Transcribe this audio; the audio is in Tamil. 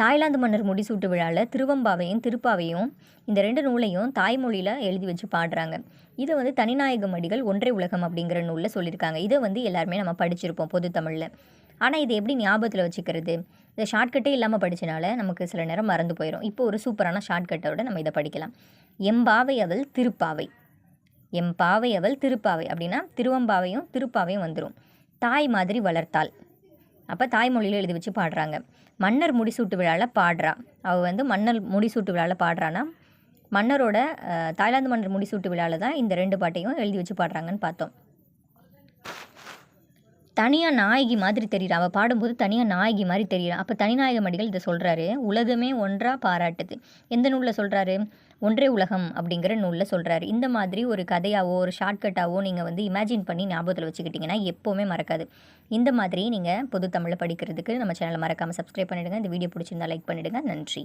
தாய்லாந்து மன்னர் முடிசூட்டு விழாவில் திருவம்பாவையும் திருப்பாவையும் இந்த ரெண்டு நூலையும் தாய்மொழியில் எழுதி வச்சு பாடுறாங்க. இதை வந்து தனிநாயகம் அடிகள் ஒன்றே உலகம் அப்படிங்கிற நூலில் சொல்லியிருக்காங்க. இதை வந்து எல்லாருமே நம்ம படிச்சிருப்போம் பொது தமிழில். ஆனால் இது எப்படி ஞாபகத்தில் வச்சுக்கிறது? இந்த ஷார்ட்கட்டே இல்லாமல் படித்தனால நமக்கு சில நேரம் மறந்து போயிடும் இப்போ ஒரு சூப்பரான ஷார்ட்கட்டோட நம்ம இதை படிக்கலாம். எம்பாவை அவள் திருப்பாவை. எம்பாவை அவள் திருப்பாவை அப்படின்னா திருவம்பாவையும் திருப்பாவையும் வந்துடும் தாய் மாதிரி வளர்த்தாள். அப்போ தாய்மொழியில் எழுதி வச்சு பாடுறாங்க. மன்னர் முடிசூட்டு விழாவில் பாடுறா. அவள் வந்து மன்னர் முடிசூட்டு விழாவில் பாடுறான்னா மன்னரோட தாய்லாந்து மன்னர் முடிசூட்டு விழாவில் தான் இந்த ரெண்டு பாட்டையும் எழுதி வச்சு பாடுறாங்கன்னு பார்த்தோம். தனியாக நாயகி மாதிரி தெரியுறா அவள் பாடும்போது தனியாக நாயகி மாதிரி தெரியுறா. அப்போ தனிநாயக மடிகள் இதை சொல்கிறாரு உலகமே ஒன்றாக பாராட்டுது. எந்த நூலில் சொல்கிறாரு ஒன்றே உலகம் அப்படிங்கிற நூலில் சொல்கிறாரு இந்த மாதிரி ஒரு கதையாவோ ஒரு ஷார்ட்கட்டாவோ நீங்கள் வந்து இமேஜின் பண்ணி ஞாபகத்தில் வச்சுக்கிட்டிங்கன்னா எப்போவுமே மறக்காது. இந்த மாதிரி நீங்கள் பொது தமிழில் படிக்கிறதுக்கு நம்ம சேனலை மறக்காமல் சப்ஸ்கிரைப் பண்ணிவிடுங்க இந்த வீடியோ பிடிச்சிருந்தா லைக் பண்ணிவிடுங்க நன்றி.